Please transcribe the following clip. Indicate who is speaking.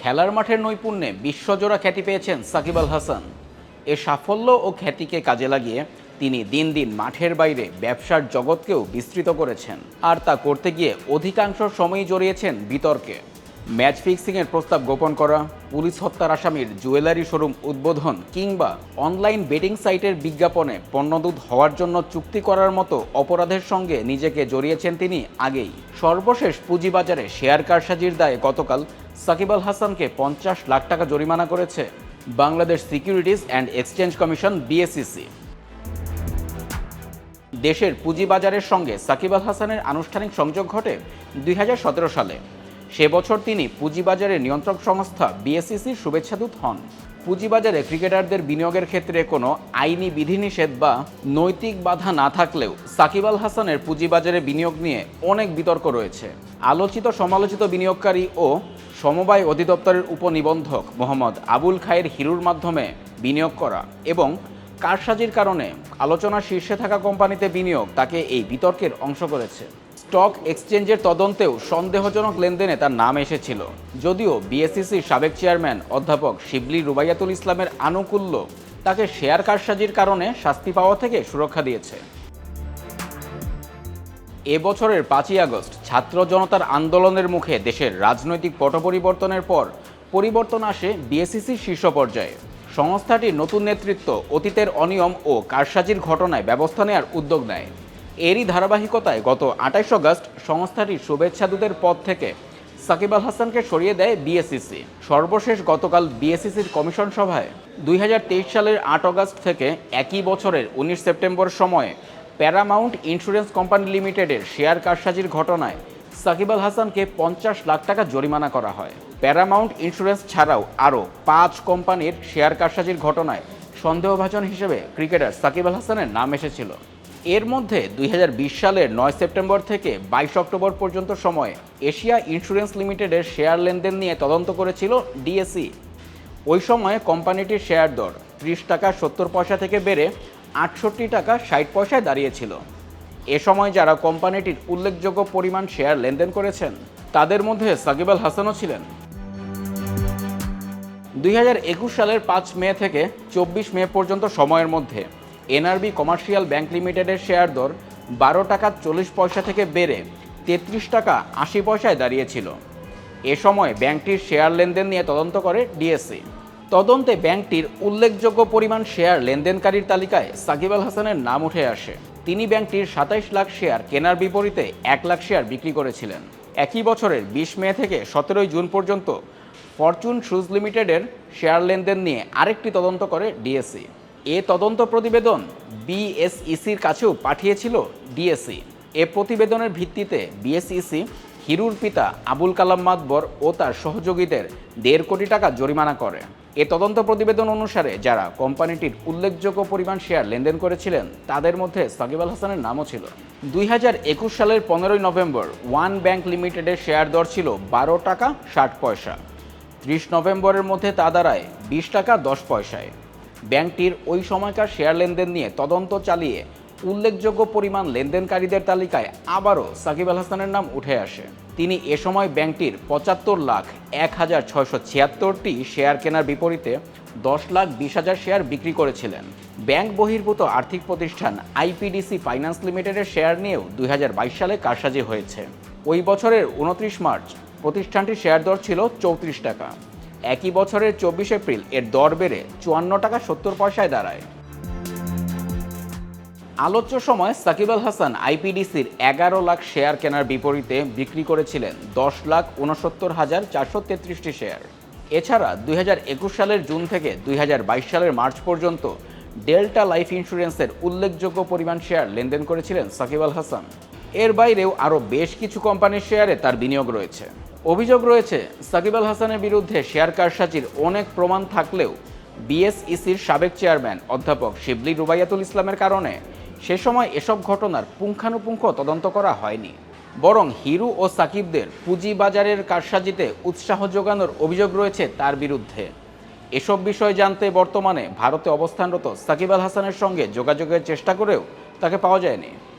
Speaker 1: খেলার মাঠের নৈপুণ্যে বিশ্বজোড়া খ্যাতি পেয়েছেন সাকিব আল হাসান এ সাফল্য ও খ্যাতিকে কাজে লাগিয়ে তিনি দিন দিন মাঠের বাইরে ব্যবসার জগৎকেও বিস্তৃত করেছেন আর তা করতে গিয়ে অধিকাংশ সময়ই জড়িয়েছেন বিতর্কে ম্যাচ ফিক্সিংয়ের প্রস্তাব গোপন করা পুলিশ হত্যার আসামির জুয়েলারি শোরুম উদ্বোধন কিংবা অনলাইন বেটিং সাইটের বিজ্ঞাপনে পণ্যদূত হওয়ার জন্য চুক্তি করার মতো অপরাধের সঙ্গে নিজেকে জড়িয়েছেন তিনি আগেই সর্বশেষ পুঁজিবাজারে শেয়ার কারসাজির দায়ে গতকাল সাকিব আল হাসানকে পঞ্চাশ লাখ টাকা জরিমানা করেছে Bangladesh securities and exchange commission BSEC দেশের পুঁজিবাজারের সঙ্গে সাকিব আল হাসানের আনুষ্ঠানিক সংযোগ ঘটে দুই সালে সে বছর তিনি পুঁজিবাজারের নিয়ন্ত্রক সংস্থা বিএসসিসির শুভেচ্ছাদূত হন পুঁজিবাজারে ক্রিকেটারদের বিনিয়োগের ক্ষেত্রে কোনো আইনি বিধিনিষেধ বা নৈতিক বাধা না থাকলেও সাকিব আল হাসানের পুঁজিবাজারে বিনিয়োগ নিয়ে অনেক বিতর্ক রয়েছে আলোচিত সমালোচিত বিনিয়োগকারী ও সমবায় অধিদপ্তরের উপনিবন্ধক মোহাম্মদ আবুল খায়ের হিরুর মাধ্যমে বিনিয়োগ করা এবং কারসাজির কারণে আলোচনা শীর্ষে থাকা কোম্পানিতে বিনিয়োগ তাকে এই বিতর্কের অংশ করেছে স্টক এক্সচেঞ্জের তদন্তেও সন্দেহজনক লেনদেনে তার নাম এসেছিল যদিও বিএসসিসির সাবেক চেয়ারম্যান অধ্যাপক শিবলি রুবাইয়াতুল ইসলামের আনুকূল্য তাকে শেয়ার কারসাজির কারণে শাস্তি পাওয়া থেকে সুরক্ষা দিয়েছে এ বছরের পাঁচই আগস্ট ছাত্র জনতার আন্দোলনের মুখে দেশের রাজনৈতিক পট পরিবর্তনের পর পরিবর্তন আসে বিএসসিসির শীর্ষ পর্যায়ে সংস্থাটির নতুন নেতৃত্ব অতীতের অনিয়ম ও কারসাজির ঘটনায় ব্যবস্থা নেয়ার উদ্যোগ নেয় এরই ধারাবাহিকতায় গত আঠাশ আগস্ট সংস্থাটির শুভেচ্ছা দূতের পদ থেকে সাকিব আল হাসানকে সরিয়ে দেয় বিএসসিসি সর্বশেষ গতকাল বিএসসিসির কমিশন সভায় দুই সালের আট আগস্ট থেকে একই বছরের উনিশ সেপ্টেম্বর সময়ে প্যারামাউন্ট ইন্স্যুরেন্স কোম্পানি লিমিটেডের শেয়ার কারসাজির ঘটনায় সাকিব আল হাসানকে পঞ্চাশ লাখ টাকা জরিমানা করা হয় প্যারামাউন্ট ইন্স্যুরেন্স ছাড়াও আরও পাঁচ কোম্পানির শেয়ার কারসাজির ঘটনায় সন্দেহভাজন হিসেবে ক্রিকেটার সাকিব আল হাসানের নাম এসেছিল এর মধ্যে দুই সালের নয় সেপ্টেম্বর থেকে বাইশ অক্টোবর পর্যন্ত সময়ে এশিয়া ইন্স্যুরেন্স লিমিটেডের শেয়ার লেনদেন নিয়ে তদন্ত করেছিল ডিএসি ওই সময়ে কোম্পানিটির শেয়ার দর ত্রিশ টাকা সত্তর পয়সা থেকে বেড়ে আটষট্টি টাকা ষাট পয়সায় দাঁড়িয়েছিল এ সময় যারা কোম্পানিটির উল্লেখযোগ্য পরিমাণ শেয়ার লেনদেন করেছেন তাদের মধ্যে সাকিব আল হাসানও ছিলেন দুই সালের পাঁচ মে থেকে চব্বিশ মে পর্যন্ত সময়ের মধ্যে এনআরবি কমার্শিয়াল ব্যাংক লিমিটেডের শেয়ার দর বারো টাকা চল্লিশ পয়সা থেকে বেড়ে তেত্রিশ টাকা আশি পয়সায় দাঁড়িয়েছিল এ সময় ব্যাংকটির শেয়ার লেনদেন নিয়ে তদন্ত করে ডিএসসি তদন্তে ব্যাংকটির উল্লেখযোগ্য পরিমাণ শেয়ার লেনদেনকারীর তালিকায় সাকিব আল হাসানের নাম উঠে আসে তিনি ব্যাংকটির সাতাইশ লাখ শেয়ার কেনার বিপরীতে এক লাখ শেয়ার বিক্রি করেছিলেন একই বছরের বিশ মে থেকে সতেরোই জুন পর্যন্ত ফরচুন শুজ লিমিটেডের শেয়ার লেনদেন নিয়ে আরেকটি তদন্ত করে ডিএসসি এ তদন্ত প্রতিবেদন বিএসইসির কাছেও পাঠিয়েছিল ডিএসসি এ প্রতিবেদনের ভিত্তিতে বিএসইসি হিরুর পিতা আবুল কালাম মাতবর ও তার সহযোগীদের দেড় কোটি টাকা জরিমানা করে এ তদন্ত প্রতিবেদন অনুসারে যারা কোম্পানিটির উল্লেখযোগ্য পরিমাণ শেয়ার লেনদেন করেছিলেন তাদের মধ্যে সাকিব আল হাসানের নামও ছিল দুই হাজার একুশ সালের পনেরোই নভেম্বর ওয়ান ব্যাংক লিমিটেডের শেয়ার দর ছিল বারো টাকা ষাট পয়সা ত্রিশ নভেম্বরের মধ্যে তা দাঁড়ায় বিশ টাকা দশ পয়সায় ব্যাংকটির ওই সময়কার শেয়ার লেনদেন নিয়ে তদন্ত চালিয়ে উল্লেখযোগ্য পরিমাণ লেনদেনকারীদের তালিকায় আবারও সাকিব আল হাসানের নাম উঠে আসে তিনি এ সময় ব্যাংকটির পঁচাত্তর লাখ এক হাজার ছয়শো ছিয়াত্তরটি শেয়ার কেনার বিপরীতে দশ লাখ বিশ হাজার শেয়ার বিক্রি করেছিলেন ব্যাংক বহির্ভূত আর্থিক প্রতিষ্ঠান আইপিডিসি ফাইন্যান্স লিমিটেডের শেয়ার নিয়েও দুই সালে কারসাজি হয়েছে ওই বছরের উনত্রিশ মার্চ প্রতিষ্ঠানটির শেয়ার দর ছিল চৌত্রিশ টাকা একই বছরের চব্বিশ এপ্রিল এর দর বেড়ে চুয়ান্ন টাকা সত্তর পয়সায় দাঁড়ায় আলোচ্য সময় সাকিব আল হাসান আইপিডিসির এগারো লাখ শেয়ার কেনার বিপরীতে বিক্রি করেছিলেন দশ লাখ উনসত্তর হাজার চারশো তেত্রিশটি শেয়ার এছাড়া দুই সালের জুন থেকে দুই সালের মার্চ পর্যন্ত ডেল্টা লাইফ ইন্স্যুরেন্সের উল্লেখযোগ্য পরিমাণ শেয়ার লেনদেন করেছিলেন সাকিব আল হাসান এর বাইরেও আরও বেশ কিছু কোম্পানির শেয়ারে তার বিনিয়োগ রয়েছে অভিযোগ রয়েছে সাকিব আল হাসানের বিরুদ্ধে শেয়ার কারসাজির অনেক প্রমাণ থাকলেও বিএসইসির সাবেক চেয়ারম্যান অধ্যাপক শিবলি রুবাইয়াতুল ইসলামের কারণে সে সময় এসব ঘটনার পুঙ্খানুপুঙ্খ তদন্ত করা হয়নি বরং হিরু ও সাকিবদের পুঁজি বাজারের কারসাজিতে উৎসাহ যোগানোর অভিযোগ রয়েছে তার বিরুদ্ধে এসব বিষয় জানতে বর্তমানে ভারতে অবস্থানরত সাকিব আল হাসানের সঙ্গে যোগাযোগের চেষ্টা করেও তাকে পাওয়া যায়নি